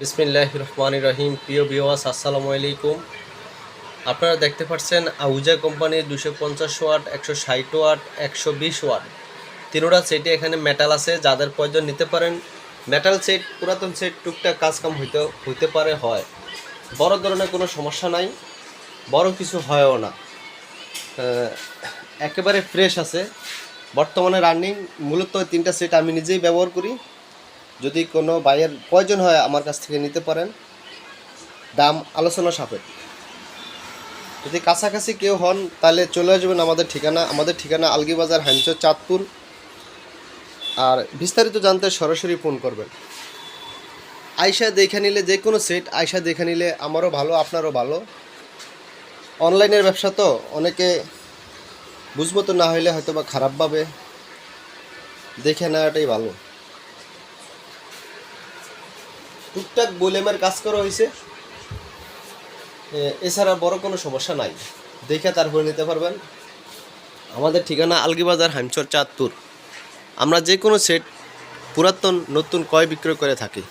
বিসমিল্লাহ রহমান রহিম প্রিয় বিওয়াস আসসালামু আলাইকুম। আপনারা দেখতে পাচ্ছেন আউজা কোম্পানির দুশো পঞ্চাশ ওয়াট, একশো ষাট ওয়াট, একশো বিশ ওয়াট। তিনোটা সেটে এখানে মেটাল আছে, যাদের প্রয়োজন নিতে পারেন। মেটাল সেট পুরাতন সেট টুকটাক কাজ কাম হইতে হইতে পারে, হয়। বড় ধরনের কোনো সমস্যা নাই, বড় কিছু হয়ও না। একেবারে ফ্রেশ আছে। বর্তমানে রানিং মূলত তিনটা সেট আমি নিজেই ব্যবহার করি। যদি কোনো বাইয়ের প্রয়োজন হয় আমার কাছ থেকে নিতে পারেন। দাম আলোচনা সাপেক্ষ। যদি কাছাকাছি কেউ হন, তাহলে চলে আসবেন আমাদের ঠিকানা। আমাদের ঠিকানা আলগিবাজার হ্যাঞ্চর চাঁদপুর। আর বিস্তারিত জানতে সরাসরি ফোন করবেন। আয়সা দেখে নিলে যে কোনো সেট আয়সা দেখে নিলে আমারও ভালো, আপনারও ভালো। অনলাইনের ব্যবসা তো অনেকে বুঝব তো, না হইলে হয়তো বা খারাপ ভাবে দেখে নেওয়াটাই ভালো। টুকটাক বোলেমের কাজ করা হয়েছে। এছাড়া বড় কোনো সমস্যা নাই। দেখে তারপরে নিতে পারবেন। আমাদের ঠিকানা আলগিবাজার, হামচর, চাঁদপুর। আমরা যে কোনো সেট পুরাতন, নতুন কয় বিক্রয় করে থাকি।